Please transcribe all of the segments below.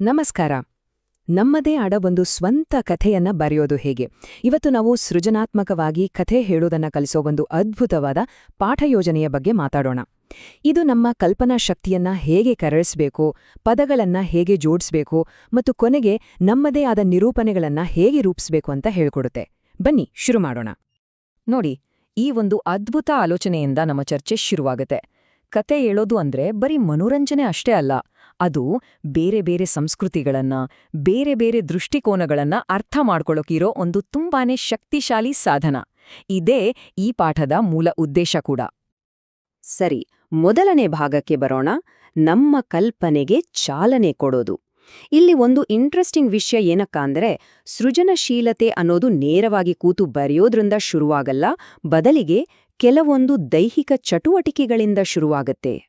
ನಮಸ್ಕಾರ. ನಮ್ಮದೇ ಆಡ ಒಂದು ಸ್ವಂತ ಕಥೆಯನ್ನ ಬರೆಯೋದು ಹೇಗೆ? ಇವತ್ತು ನಾವು ಸೃಜನಾತ್ಮಕವಾಗಿ ಕಥೆ ಹೇಳೋದನ್ನ ಕಲಿಸೋ ಒಂದು ಅದ್ಭುತವಾದ ಪಾಠ ಯೋಜನೆಯ ಬಗ್ಗೆ ಮಾತಾಡೋಣ. ಇದು ನಮ್ಮ ಕಲ್ಪನಾ ಶಕ್ತಿಯನ್ನ ಹೇಗೆ ಕರಳಿಸ್ಬೇಕು, ಪದಗಳನ್ನ ಹೇಗೆ ಜೋಡಿಸ್ಬೇಕು ಮತ್ತು ಕೊನೆಗೆ ನಮ್ಮದೇ ಆದ ನಿರೂಪಣೆಗಳನ್ನ ಹೇಗೆ ರೂಪಿಸಬೇಕು ಅಂತ ಹೇಳ್ಕೊಡುತ್ತೆ. ಬನ್ನಿ, ಶುರು ಮಾಡೋಣ. ನೋಡಿ, ಈ ಒಂದು ಅದ್ಭುತ ಆಲೋಚನೆಯಿಂದ ನಮ್ಮ ಚರ್ಚೆ ಶುರುವಾಗುತ್ತೆ. ಕತೆ ಹೇಳೋದು ಅಂದ್ರೆ ಬರೀ ಮನೋರಂಜನೆ ಅಷ್ಟೇ ಅಲ್ಲ ಅದು ಬೇರೆ ಬೇರೆ ಸಂಸ್ಕೃತಿಗಳನ್ನ, ಬೇರೆ ಬೇರೆ ದೃಷ್ಟಿಕೋನಗಳನ್ನ ಅರ್ಥ ಮಾಡ್ಕೊಳ್ಳೋಕಿರೋ ಒಂದು ತುಂಬಾನೇ ಶಕ್ತಿಶಾಲಿ ಸಾಧನ. ಇದೇ ಈ ಪಾಠದ ಮೂಲ ಉದ್ದೇಶ ಕೂಡ. ಸರಿ, ಮೊದಲನೇ ಭಾಗಕ್ಕೆ ಬರೋಣ. ನಮ್ಮ ಕಲ್ಪನೆಗೆ ಚಾಲನೆ ಕೊಡೋದು. ಇಲ್ಲಿ ಒಂದು ಇಂಟ್ರೆಸ್ಟಿಂಗ್ ವಿಷಯ ಏನಕ್ಕ ಅಂದ್ರೆ, ಸೃಜನಶೀಲತೆ ಅನ್ನೋದು ನೇರವಾಗಿ ಕೂತು ಬರೆಯೋದ್ರಿಂದ ಶುರುವಾಗಲ್ಲ, ಬದಲಿಗೆ ಕೆಲವೊಂದು ದೈಹಿಕ ಚಟುವಟಿಕೆಗಳಿಂದ ಶುರುವಾಗತ್ತೆ.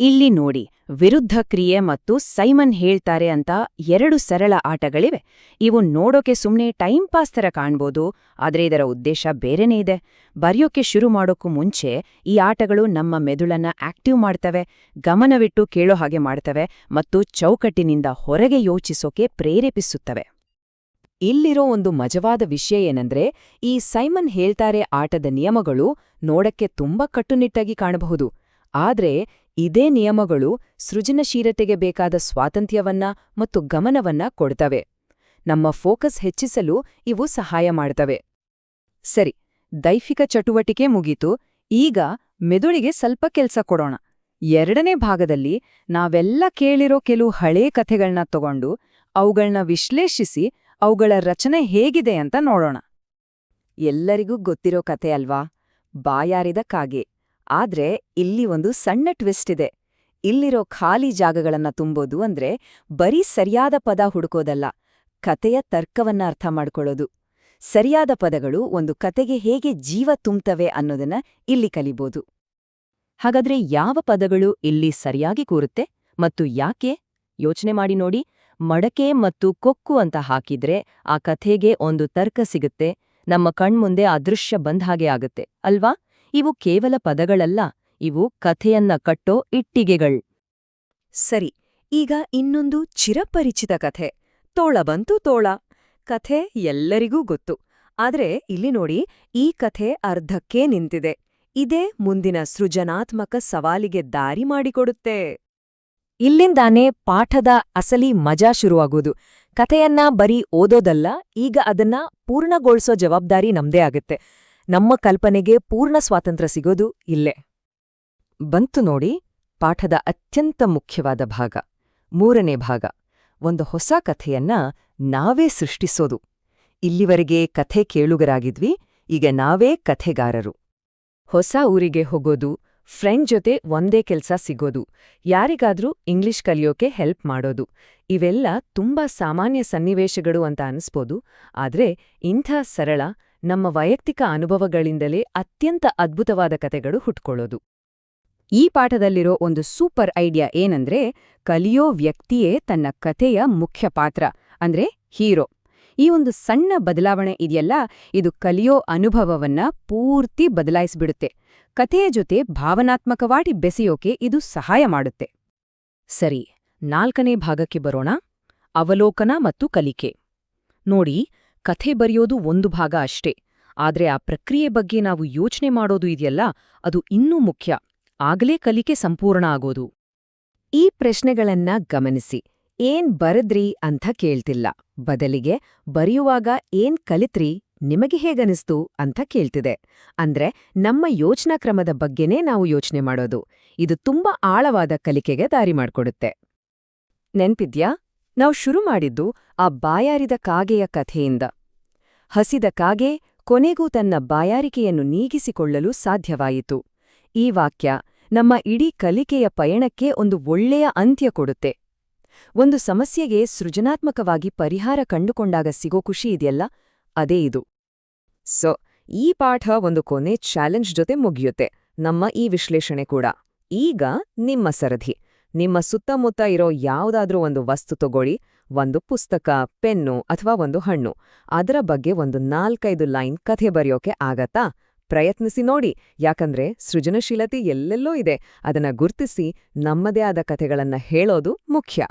ಇಲ್ಲಿ ನೋಡಿ ವಿರುದ್ಧ ಕ್ರಿಯೆ ಮತ್ತು ಸೈಮನ್ ಹೇಳ್ತಾರೆ ಅಂತ ಎರಡು ಸರಳ ಆಟಗಳಿವೆ. ಇವು ನೋಡೋಕೆ ಸುಮ್ಮನೆ ಟೈಮ್ ಪಾಸ್ ಥರ ಕಾಣ್ಬೋದು, ಆದರೆ ಇದರ ಉದ್ದೇಶ ಬೇರೆನೇ ಇದೆ. ಬರೆಯೋಕೆ ಶುರು ಮಾಡೋಕ್ಕೂ ಮುಂಚೆ ಈ ಆಟಗಳು ನಮ್ಮ ಮೆದುಳನ್ನ ಆಕ್ಟಿವ್ ಮಾಡ್ತವೆ, ಗಮನವಿಟ್ಟು ಕೇಳೋ ಹಾಗೆ ಮಾಡ್ತವೆ ಮತ್ತು ಚೌಕಟ್ಟಿನಿಂದ ಹೊರಗೆ ಯೋಚಿಸೋಕೆ ಪ್ರೇರೇಪಿಸುತ್ತವೆ. ಇಲ್ಲಿರೋ ಒಂದು ಮಜವಾದ ವಿಷಯ ಏನಂದ್ರೆ, ಈ ಸೈಮನ್ ಹೇಳ್ತಾರೆ ಆಟದ ನಿಯಮಗಳು ನೋಡಕ್ಕೆ ತುಂಬಾ ಕಟ್ಟುನಿಟ್ಟಾಗಿ ಕಾಣಬಹುದು. ಆದ್ರೆ ಇದೇ ನಿಯಮಗಳು ಸೃಜನಶೀಲತೆಗೆ ಬೇಕಾದ ಸ್ವಾತಂತ್ರ್ಯವನ್ನ ಮತ್ತು ಗಮನವನ್ನ ಕೊಡ್ತವೆ. ನಮ್ಮ ಫೋಕಸ್ ಹೆಚ್ಚಿಸಲು ಇವು ಸಹಾಯ ಮಾಡ್ತವೆ. ಸರಿ, ದೈಹಿಕ ಚಟುವಟಿಕೆ ಮುಗೀತು. ಈಗ ಮೆದುಳಿಗೆ ಸ್ವಲ್ಪ ಕೆಲಸ ಕೊಡೋಣ. ಎರಡನೇ ಭಾಗದಲ್ಲಿ ನಾವೆಲ್ಲ ಕೇಳಿರೋ ಕೆಲವು ಹಳೇ ಕಥೆಗಳನ್ನ ತಗೊಂಡು ಅವುಗಳನ್ನ ವಿಶ್ಲೇಷಿಸಿ ಅವುಗಳ ರಚನೆ ಹೇಗಿದೆ ಅಂತ ನೋಡೋಣ. ಎಲ್ಲರಿಗೂ ಗೊತ್ತಿರೋ ಕಥೆ ಅಲ್ವಾ? ಬಾಯಾರಿದ ಕಾಗೆ. ಆದ್ರೆ ಇಲ್ಲಿ ಒಂದು ಸಣ್ಣ ಟ್ವಿಸ್ಟ್ ಇದೆ. ಇಲ್ಲಿರೋ ಖಾಲಿ ಜಾಗಗಳನ್ನ ತುಂಬೋದು ಅಂದ್ರೆ ಬರೀ ಸರಿಯಾದ ಪದ ಹುಡುಕೋದಲ್ಲ ಕತೆಯ ತರ್ಕವನ್ನ ಅರ್ಥ ಮಾಡ್ಕೊಳ್ಳೋದು. ಸರಿಯಾದ ಪದಗಳು ಒಂದು ಕತೆಗೆ ಹೇಗೆ ಜೀವ ತುಂಬ್ತವೆ ಅನ್ನೋದನ್ನ ಇಲ್ಲಿ ಕಲಿಬೋದು. ಹಾಗಾದ್ರೆ ಯಾವ ಪದಗಳು ಇಲ್ಲಿ ಸರಿಯಾಗಿ ಕೂರುತ್ತೆ ಮತ್ತು ಯಾಕೆ? ಯೋಚನೆ ಮಾಡಿ ನೋಡಿ. ಮಡಕೆ ಮತ್ತು ಕೊಕ್ಕು ಅಂತ ಹಾಕಿದ್ರೆ ಆ ಕಥೆಗೆ ಒಂದು ತರ್ಕ ಸಿಗುತ್ತೆ. ನಮ್ಮ ಕಣ್ಮುಂದೆ ಆ ದೃಶ್ಯ ಬಂದ್ ಹಾಗೆ ಆಗುತ್ತೆ, ಅಲ್ವಾ? ಇವು ಕೇವಲ ಪದಗಳಲ್ಲ, ಇವು ಕಥೆಯನ್ನ ಕಟ್ಟೋ ಇಟ್ಟಿಗೆಗಳ್. ಸರಿ, ಈಗ ಇನ್ನೊಂದು ಚಿರಪರಿಚಿತ ಕಥೆ. ತೋಳ ಬಂತು ತೋಳ. ಕಥೆ ಎಲ್ಲರಿಗೂ ಗೊತ್ತು. ಆದ್ರೆ ಇಲ್ಲಿ ನೋಡಿ, ಈ ಕಥೆ ಅರ್ಧಕ್ಕೇ ನಿಂತಿದೆ. ಇದೇ ಮುಂದಿನ ಸೃಜನಾತ್ಮಕ ಸವಾಲಿಗೆ ದಾರಿ ಮಾಡಿಕೊಡುತ್ತೆ. ಇಲ್ಲಿಂದಾನೇ ಪಾಠದ ಅಸಲಿ ಮಜಾ ಶುರುವಾಗೋದು. ಕಥೆಯನ್ನ ಬರೀ ಓದೋದಲ್ಲ, ಈಗ ಅದನ್ನ ಪೂರ್ಣಗೊಳಿಸೋ ಜವಾಬ್ದಾರಿ ನಮ್ದೇ ಆಗುತ್ತೆ. ನಮ್ಮ ಕಲ್ಪನೆಗೆ ಪೂರ್ಣ ಸ್ವಾತಂತ್ರ್ಯ ಸಿಗೋದು ಇಲ್ಲೇ. ಬಂತು ನೋಡಿ ಪಾಠದ ಅತ್ಯಂತ ಮುಖ್ಯವಾದ ಭಾಗ, ಮೂರನೇ ಭಾಗ. ಒಂದು ಹೊಸ ಕಥೆಯನ್ನ ನಾವೇ ಸೃಷ್ಟಿಸೋದು. ಇಲ್ಲಿವರೆಗೆ ಕಥೆ ಕೇಳುಗರಾಗಿದ್ವಿ, ಈಗ ನಾವೇ ಕಥೆಗಾರರು. ಹೊಸ ಊರಿಗೆ ಹೋಗೋದು, ಫ್ರೆಂಡ್ ಜೊತೆ ಒಂದೇ ಕೆಲ್ಸ ಸಿಗೋದು, ಯಾರಿಗಾದ್ರೂ ಇಂಗ್ಲಿಷ್ ಕಲಿಯೋಕೆ ಹೆಲ್ಪ್ ಮಾಡೋದು, ಇವೆಲ್ಲ ತುಂಬಾ ಸಾಮಾನ್ಯ ಸನ್ನಿವೇಶಗಳು ಅಂತ ಅನಿಸ್ಬೋದು, ಆದ್ರೆ ಇಂಥ ಸರಳ ನಮ್ಮ ವೈಯಕ್ತಿಕ ಅನುಭವಗಳಿಂದಲೇ ಅತ್ಯಂತ ಅದ್ಭುತವಾದ ಕತೆಗಳು ಹುಟ್ಕೊಳ್ಳೋದು. ಈ ಪಾಠದಲ್ಲಿರೋ ಒಂದು ಸೂಪರ್ ಐಡಿಯಾ ಏನಂದ್ರೆ, ಕಲಿಯೋ ವ್ಯಕ್ತಿಯೇ ತನ್ನ ಕಥೆಯ ಮುಖ್ಯ ಪಾತ್ರ, ಅಂದ್ರೆ ಹೀರೋ. ಈ ಒಂದು ಸಣ್ಣ ಬದಲಾವಣೆ ಇದೆಯಲ್ಲ, ಇದು ಕಲಿಯೋ ಅನುಭವವನ್ನ ಪೂರ್ತಿ ಬದಲಾಯಿಸ್ಬಿಡುತ್ತೆ. ಕಥೆಯ ಜೊತೆ ಭಾವನಾತ್ಮಕವಾಗಿ ಬೆಸೆಯೋಕೆ ಇದು ಸಹಾಯ ಮಾಡುತ್ತೆ. ಸರಿ, ನಾಲ್ಕನೇ ಭಾಗಕ್ಕೆ ಬರೋಣ. ಅವಲೋಕನ ಮತ್ತು ಕಲಿಕೆ. ನೋಡಿ ಕಥೆ ಬರೆಯೋದು ಒಂದು ಭಾಗ ಅಷ್ಟೇ. ಆದ್ರೆ ಆ ಪ್ರಕ್ರಿಯೆ ಬಗ್ಗೆ ನಾವು ಯೋಚನೆ ಮಾಡೋದು ಇದೆಯಲ್ಲ, ಅದು ಇನ್ನೂ ಮುಖ್ಯ. ಆಗಲೇ ಕಲಿಕೆ ಸಂಪೂರ್ಣ ಆಗೋದು. ಈ ಪ್ರಶ್ನೆಗಳನ್ನ ಗಮನಿಸಿ. ಏನ್ ಬರದ್ರಿ ಅಂತ ಕೇಳ್ತಿಲ್ಲ. ಬದಲಿಗೆ ಬರೆಯುವಾಗ ಏನ್ ಕಲಿತ್ರಿ ನಿಮಗೆ ಹೇಗನಿಸ್ತು ಅಂತ ಕೇಳ್ತಿದೆ. ಅಂದ್ರೆ ನಮ್ಮ ಯೋಚನಾ ಕ್ರಮದ ಬಗ್ಗೆನೇ ನಾವು ಯೋಚನೆ ಮಾಡೋದು. ಇದು ತುಂಬಾ ಆಳವಾದ ಕಲಿಕೆಗೆ ದಾರಿ ಮಾಡ್ಕೊಡುತ್ತೆ. ನೆನ್ಪಿದ್ಯಾ? ನಾವು ಶುರು ಮಾಡಿದ್ದು ಆ ಬಾಯಾರಿದ ಕಾಗೆಯ ಕಥೆಯಿಂದ. ಹಸಿದ ಕಾಗೆ ಕೊನೆಗೂ ತನ್ನ ಬಾಯಾರಿಕೆಯನ್ನು ನೀಗಿಸಿಕೊಳ್ಳಲು ಸಾಧ್ಯವಾಯಿತು. ಈ ವಾಕ್ಯ ನಮ್ಮ ಇಡೀ ಕಲಿಕೆಯ ಪಯಣಕ್ಕೆ ಒಂದು ಒಳ್ಳೆಯ ಅಂತ್ಯ ಕೊಡುತ್ತೆ. ಒಂದು ಸಮಸ್ಯೆಗೆ ಸೃಜನಾತ್ಮಕವಾಗಿ ಪರಿಹಾರ ಕಂಡುಕೊಂಡಾಗ ಸಿಗೋ ಖುಷಿ ಇದೆಯಲ್ಲ? ಅದೇ ಇದು. ಸೊ, ಈ ಪಾಠ ಒಂದು ಕೊನೆ ಚಾಲೆಂಜ್ ಜೊತೆ ಮುಗಿಯುತ್ತೆ. ನಮ್ಮ ಈ ವಿಶ್ಲೇಷಣೆ ಕೂಡ. ಈಗ ನಿಮ್ಮ ಸರಧಿ. ನಿಮ್ಮ ಸುತ್ತಮುತ್ತ ಇರೋ ಯಾವುದಾದ್ರೂ ಒಂದು ವಸ್ತು ತಗೊಳ್ಳಿ, ಒಂದು ಪುಸ್ತಕ, ಪೆನ್ನು ಅಥವಾ ಒಂದು ಹಣ್ಣು. ಅದರ ಬಗ್ಗೆ ಒಂದು ನಾಲ್ಕೈದು ಲೈನ್ ಕಥೆ ಬರೆಯೋಕೆ ಆಗತ್ತಾ? ಪ್ರಯತ್ನಿಸಿ ನೋಡಿ. ಯಾಕಂದ್ರೆ ಸೃಜನಶೀಲತೆ ಎಲ್ಲೆಲ್ಲೋ ಇದೆ. ಅದನ್ನ ಗುರ್ತಿಸಿ ನಮ್ಮದೇ ಆದ ಕಥೆಗಳನ್ನ ಹೇಳೋದು ಮುಖ್ಯ.